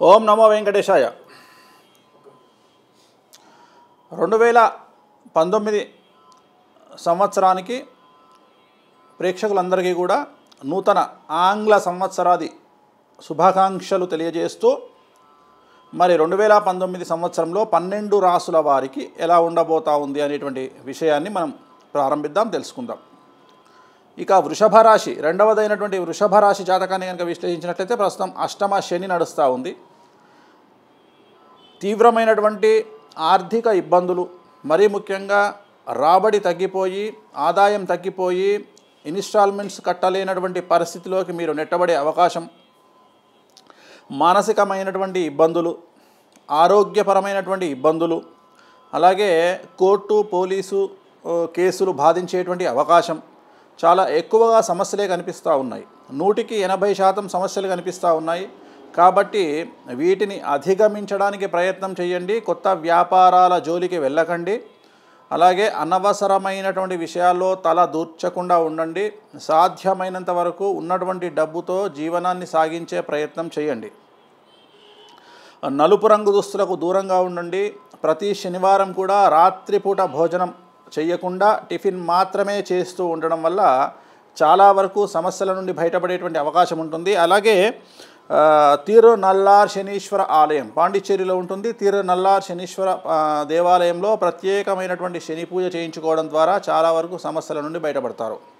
ఓం నమో వెంకటేశాయ. రెండు వేల పంతొమ్మిది సంవత్సరానికి ప్రేక్షకులందరికీ కూడా నూతన ఆంగ్ల సంవత్సరాది శుభాకాంక్షలు తెలియజేస్తూ మరి రెండు వేల పంతొమ్మిది సంవత్సరంలో పన్నెండు రాసుల వారికి ఎలా ఉండబోతా ఉంది అనేటువంటి విషయాన్ని మనం ప్రారంభిద్దాం తెలుసుకుందాం. ఇక వృషభ రాశి రెండవదైనటువంటి వృషభ రాశి జాతకాన్ని కనుక విశ్లేషించినట్లయితే ప్రస్తుతం అష్టమ శని నడుస్తూ ఉంది. తీవ్రమైనటువంటి ఆర్థిక ఇబ్బందులు మరీ ముఖ్యంగా రాబడి తగ్గిపోయి ఆదాయం తగ్గిపోయి ఇన్స్టాల్మెంట్స్ కట్టలేనటువంటి పరిస్థితిలోకి మీరు నెట్టబడే అవకాశం మానసికమైనటువంటి ఇబ్బందులు ఆరోగ్యపరమైనటువంటి ఇబ్బందులు అలాగే కోర్టు పోలీసు కేసులు బాధించేటువంటి అవకాశం చాలా ఎక్కువగా సమస్యలే కనిపిస్తూ ఉన్నాయి. నూటికి ఎనభై శాతం సమస్యలు కనిపిస్తూ ఉన్నాయి. కాబట్టి వీటిని అధిగమించడానికి ప్రయత్నం చేయండి. కొత్త వ్యాపారాల జోలికి వెళ్ళకండి. అలాగే అనవసరమైనటువంటి విషయాల్లో తల దూర్చకుండా ఉండండి. సాధ్యమైనంత వరకు ఉన్నటువంటి డబ్బుతో జీవనాన్ని సాగించే ప్రయత్నం చేయండి. నలుపు రంగు దుస్తులకు దూరంగా ఉండండి. ప్రతి శనివారం కూడా రాత్రిపూట భోజనం చేయకుండా టిఫిన్ మాత్రమే చేస్తూ ఉండడం వల్ల చాలా వరకు సమస్యల నుండి బయటపడేటువంటి అవకాశం ఉంటుంది. అలాగే ఆ, తిరు నల్లార్ శనీశ్వర ఆలయం పాండిచ్చేరిలో ఉంటుంది. తీరు నల్లార్ శనీశ్వర దేవాలయంలో ప్రత్యేకమైనటువంటి శని పూజ చేయించుకోవడం ద్వారా చాలా వరకు సమస్యల నుండి బయటపడతారు.